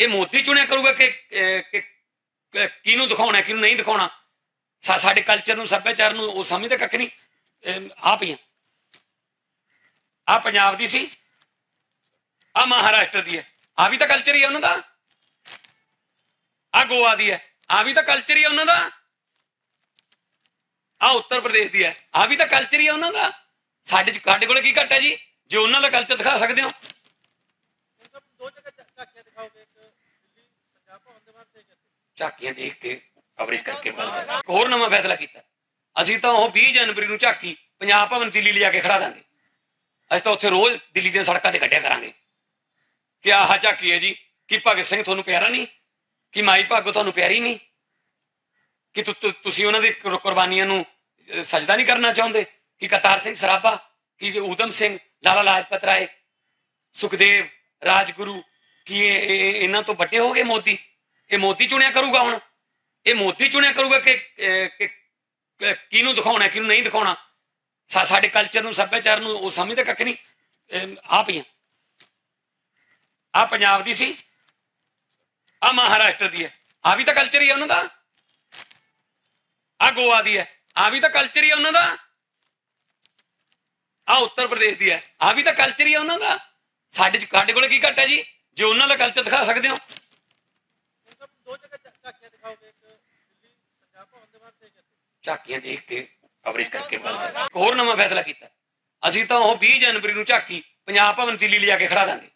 ਇਹ ਮੋਦੀ ਚੁਣਿਆ ਕਰੂਗਾ ਕਿ ਕਿਹਨੂੰ ਦਿਖਾਉਣਾ ਕਿਹਨੂੰ ਨਹੀਂ ਦਿਖਾਉਣਾ? ਸਾਡੇ ਕਲਚਰ ਨੂੰ ਸੱਭਿਆਚਾਰ ਨੂੰ ਉਹ ਸਮਝਦੇ ਕੱਖ ਨਹੀਂ? ਅਹ, ਆਪ ਆ। ਪੰਜਾਬ ਦੀ ਸੀ ਆ ਮਹਾਰਾਸ਼ਟਰ ਦੀ ਹੈ। ਆ ਵੀ ਤਾਂ ਕਲਚਰ ਹੀ ਹੈ ਉਹਨਾਂ ਦਾ। ਆ ਗੋਆ ਦੀ ਹੈ ਆ ਵੀ ਤਾਂ ਕਲਚਰ ਹੀ ਹੈ ਉਹਨਾਂ ਦਾ। ਆ ਉੱਤਰ ਪ੍ਰਦੇਸ਼ ਦੀ ਹੈ ਆ ਵੀ ਤਾਂ ਕਲਚਰ ਹੀ ਹੈ ਉਹਨਾਂ ਦਾ। ਸਾਡੇ ਚ ਸਾਡੇ ਕੋਲ ਕੀ ਘੱਟ ਹੈ ਜੀ? ਜੇ ਉਹਨਾਂ ਦਾ ਕਲਚਰ ਦਿਖਾ ਸਕਦੇ ਹੋ। ਦੋ ਜਗ੍ਹਾ ਦਿਖਾਓਗੇ ਝਾਕੀਆਂ ਦੇਖ ਕੇ ਕਵਰੇਜ ਕਰਕੇ ਬਦਲ ਇੱਕ ਹੋਰ ਨਵਾਂ ਫੈਸਲਾ ਕੀਤਾ। ਅਸੀਂ ਤਾਂ ਉਹ 20 ਜਨਵਰੀ ਨੂੰ ਝਾਕੀ ਪੰਜਾਬ ਭਵਨ ਦਿੱਲੀ ਲਿਜਾ ਕੇ ਖੜਾ ਦਾਂਗੇ। ਅਸੀਂ ਤਾਂ ਉੱਥੇ ਰੋਜ਼ ਦਿੱਲੀ ਦੀਆਂ ਸੜਕਾਂ ਤੇ ਕੱਢਿਆ ਕਰਾਂਗੇ। ਕਿ ਆਹ ਝਾਕੀ ਹੈ ਜੀ ਕਿ ਭਗਤ ਸਿੰਘ ਤੁਹਾਨੂੰ ਪਿਆਰਾ ਨਹੀਂ ਕਿ ਮਾਈ ਭਾਗੋ ਤੁਹਾਨੂੰ ਪਿਆਰੀ ਨਹੀਂ ਕਿ ਤੁਸੀਂ ਉਹਨਾਂ ਦੀ ਕੁਰਬਾਨੀਆਂ ਨੂੰ ਅਹ, ਸਜਦਾ ਨਹੀਂ ਕਰਨਾ ਚਾਹੁੰਦੇ ਕਿ ਕਰਤਾਰ ਸਿੰਘ ਸਰਾਭਾ ਕਿ ਊਧਮ ਸਿੰਘ ਲਾਲਾ ਲਾਜਪਤ ਰਾਏ ਸੁਖਦੇਵ ਰਾਜਗੁਰੂ ਕਿ ਇਹ- ਇਹਨਾਂ ਤੋਂ ਵੱਡੇ ਹੋ ਗਏ ਮੋਦੀ? ਇਹ ਮੋਦੀ ਚੁਣਿਆ ਕਰੂਗਾ ਹੁਣ? ਇਹ ਮੋਦੀ ਚੁਣਿਆ ਕਰੂਗਾ ਕਿ ਕਿਹਨੂੰ ਦਿਖਾਉਣਾ, ਕਿਹਨੂੰ ਨਹੀਂ ਦਿਖਾਉਣਾ? ਸਾ- ਸਾਡੇ ਕਲਚਰ ਨੂੰ, ਸੱਭਿਆਚਾਰ ਨੂੰ ਉਹ ਸਮਝਦਾ ਕੱਖ ਨਹੀਂ। ਆ ਪਈਆਂ। ਹੀ ਆ ਪੰਜਾਬ ਦੀ ਸੀ। ਆ ਮਹਾਰਾਸ਼ਟਰ ਦੀ ਹੈ। ਆ ਵੀ ਤਾਂ ਕਲਚਰ ਹੀ ਹੈ ਉਹਨਾਂ ਦਾ। ਆ ਗੋਆ ਦੀ ਹੈ। ਆ ਵੀ ਤਾਂ ਕਲਚਰ ਹੀ ਹੈ ਉਹਨਾਂ ਦਾ। ਆ ਉੱਤਰ ਪ੍ਰਦੇਸ਼ ਦੀ ਹੈ। ਆ ਵੀ ਤਾਂ ਕਲਚਰ ਹੀ ਹੈ ਉਹਨਾਂ ਦਾ। ਸਾਡੇ ਸਾਡੇ ਕੋਲ ਕੀ ਘੱਟ ਹੈ ਜੀ? ਜੇ ਉਹਨਾਂ ਦਾ ਕਲਚਰ ਦਿਖਾ ਸਕਦੇ ਹੋ। ਝਾਕੀਆਂ ਦੇਖ ਕੇ ਕਵਰੇਜ ਕਰਕੇ ਬਦਲ ਹੋਰ ਨਵਾਂ ਫੈਸਲਾ ਕੀਤਾ। ਅਸੀਂ ਤਾਂ ਉਹ 20 ਜਨਵਰੀ ਨੂੰ ਝਾਕੀ ਪੰਜਾਬ ਭਵਨ ਦਿੱਲੀ ਲਿਜਾ ਕੇ ਖੜਾ ਦਾਂਗੇ।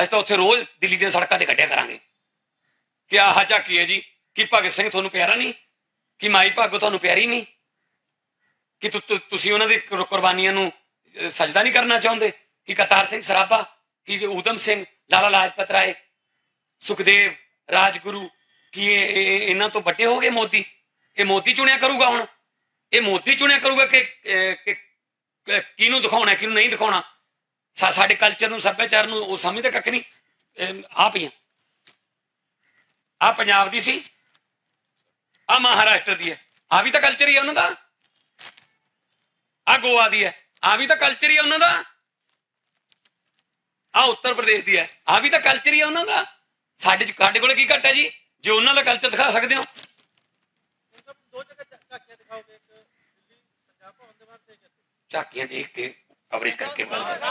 ਅਸੀਂ ਤਾਂ ਉੱਥੇ ਰੋਜ਼ ਦਿੱਲੀ ਦੀਆਂ ਸੜਕਾਂ ਤੇ ਕੱਢਿਆ ਕਰਾਂਗੇ। ਕਿ ਆਹ ਝਾਕੀ ਹੈ ਜੀ ਕਿ ਭਗਤ ਸਿੰਘ ਤੁਹਾਨੂੰ ਪਿਆਰਾ ਨਹੀਂ? ਕਿ ਮਾਈ ਭਾਗੋ ਤੁਹਾਨੂੰ ਪਿਆਰੀ ਨਹੀਂ? ਕਿ ਤੁਸੀਂ ਉਹਨਾਂ ਦੀ ਕੁਰਬਾਨੀਆਂ ਨੂੰ ਅਹ, ਸਜਦਾ ਨਹੀਂ ਕਰਨਾ ਚਾਹੁੰਦੇ? ਕਿ ਕਰਤਾਰ ਸਿੰਘ ਸਰਾਭਾ ਕਿ ਊਧਮ ਸਿੰਘ ਲਾਲਾ ਲਾਜਪਤ ਰਾਏ ਸੁਖਦੇਵ ਰਾਜਗੁਰੂ ਕੀ ਇਹ- ਇਹਨਾਂ ਤੋਂ ਵੱਡੇ ਹੋ ਗਏ ਮੋਦੀ ਇਹ ਮੋਦੀ ਚੁਣਿਆ ਕਰੂਗਾ ਹੁਣ ਇਹ ਮੋਦੀ ਚੁਣਿਆ ਕਰੂਗਾ ਕਿ ਕਿਹਨੂੰ ਦਿਖਾਉਣਾ ਕਿਹਨੂੰ ਨਹੀਂ ਦਿਖਾਉਣਾ ਸਾਡੇ ਕਲਚਰ ਨੂੰ ਸੱਭਿਆਚਾਰ ਨੂੰ ਉਹ ਸਮਝਦੇ ਕੱਖ ਨਹੀਂ ਆ ਪਈਆਂ ਹੀ ਆ ਪੰਜਾਬ ਦੀ ਸੀ ਆ ਮਹਾਰਾਸ਼ਟਰ ਦੀ ਹੈ ਆ ਵੀ ਤਾਂ ਕਲਚਰ ਹੀ ਹੈ ਉਹਨਾਂ ਦਾ ਆ ਗੋਆ ਦੀ ਹੈ ਆ ਵੀ ਤਾਂ ਕਲਚਰ ਹੀ ਹੈ ਉਹਨਾਂ ਦਾ ਆ ਉੱਤਰ ਪ੍ਰਦੇਸ਼ ਦੀ ਹੈ। ਆ ਵੀ ਤਾਂ ਕਲਚਰ ਹੀ ਆ ਉਹਨਾਂ ਦਾ। ਸਾਡੇ ਚ ਸਾਡੇ ਕੋਲ ਕੀ ਘੱਟ ਹੈ ਜੀ? ਜੇ ਉਹਨਾਂ ਦਾ ਕਲਚਰ ਦਿਖਾ ਸਕਦੇ ਹੋ। ਝਾਕੀਆਂ ਦੇਖ ਕੇ ਕਵਰੇਜ ਕਰਕੇ। ਬਦਲ